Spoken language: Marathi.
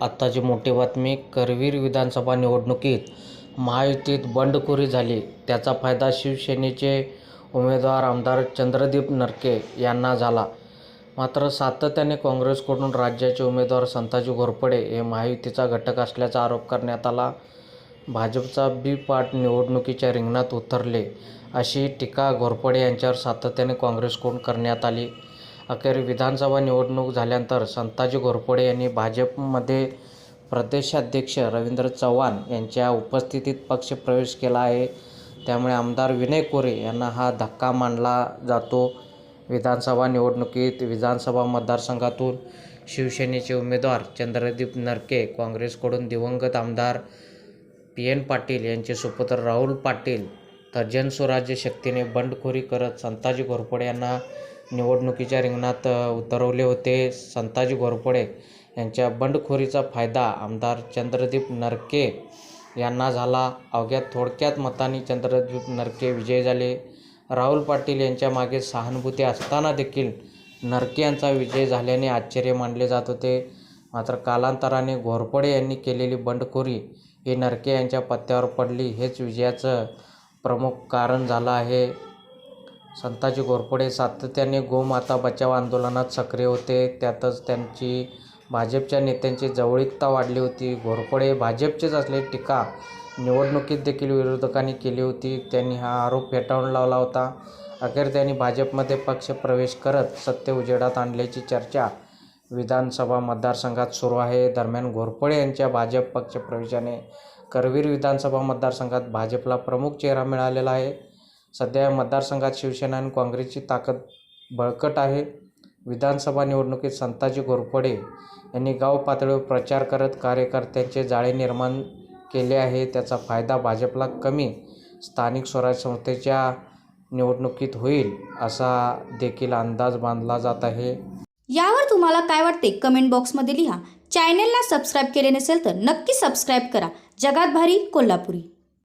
आत्ताची मोठी बातमी करवीर विधानसभा निवडणुकीत महायुतीत बंडखोरी झाली. त्याचा फायदा शिवसेनेचे उमेदवार आमदार चंद्रदीप नरके यांना झाला. मात्र सातत्याने काँग्रेसकडून राज्याचे उमेदवार संताजी घोरपडे हे महायुतीचा घटक असल्याचा आरोप करण्यात आला. भाजपचा बी पाट निवडणुकीच्या रिंगणात उतरले अशी टीका घोरपडे यांच्यावर सातत्याने काँग्रेसकडून करण्यात आली. अखेर विधानसभा निवडणूक झाल्यानंतर संताजी घोरपडे यांनी भाजपमध्ये प्रदेशाध्यक्ष रवींद्र चव्हाण यांच्या उपस्थितीत पक्षप्रवेश केला आहे. त्यामुळे आमदार विनय कोरे यांना हा धक्का मानला जातो. विधानसभा निवडणुकीत विधानसभा मतदारसंघातून शिवसेनेचे उमेदवार चंद्रदीप नरके काँग्रेसकडून दिवंगत आमदार पी एन पाटील यांचे सुपुत्र राहुल पाटील तर जनस्वराज्य शक्तीने बंडखोरी करत संताजी घोरपडे यांना निवडणुकीच्या रिंगणात उतरवले होते संताजी घोरपडे. यांच्या बंडखोरीचा फायदा आमदार चंद्रदीप नरके यांना झाला. अवघ्या थोडक्यात मतांनी चंद्रदीप नरके विजयी झाले. राहुल पाटील यांच्या मागे सहानुभूती असताना देखील नरके यांचा विजय झाल्याने आश्चर्य मानले जात होते. मात्र कालांतराने घोरपडे यांनी केलेली बंडखोरी ही नरके यांच्या पत्त्यावर पडली. हेच विजयाचं प्रमुख कारण झालं आहे. संताजी घोरपडे सातत्याने गोमाता बचाव आंदोलनात सक्रिय होते. त्यातच त्यांची भाजपच्या नेत्यांची जवळीकता वाढली होती. घोरपडे भाजपचेच असल्याची टीका निवडणुकीत देखील विरोधकांनी केली होती. त्यांनी हा आरोप फेटाळून लावला होता. अखेर त्यांनी भाजपमध्ये पक्षप्रवेश करत सत्य उजेडात आणल्याची चर्चा विधानसभा मतदारसंघात सुरू आहे. दरम्यान घोरपडे यांच्या भाजप पक्षप्रवेशाने करवीर विधानसभा मतदारसंघात भाजपला प्रमुख चेहरा मिळालेला आहे. सध्या या मतदारसंघात शिवसेना आणि काँग्रेसची ताकद बळकट आहे. विधानसभा निवडणुकीत संताजी घोरपडे यांनी गाव पातळीवर प्रचार करत कार्यकर्त्यांचे जाळे निर्माण केले आहे. त्याचा फायदा भाजपला कमी स्थानिक स्वराज्य संस्थेच्या निवडणुकीत होईल असा देखील अंदाज बांधला जात आहे. यावर तुम्हाला काय वाटते? कमेंट बॉक्समध्ये लिहा. चॅनेलला सबस्क्राईब केले नसेल तर नक्की सबस्क्राईब करा. जगात भारी कोल्हापुरी.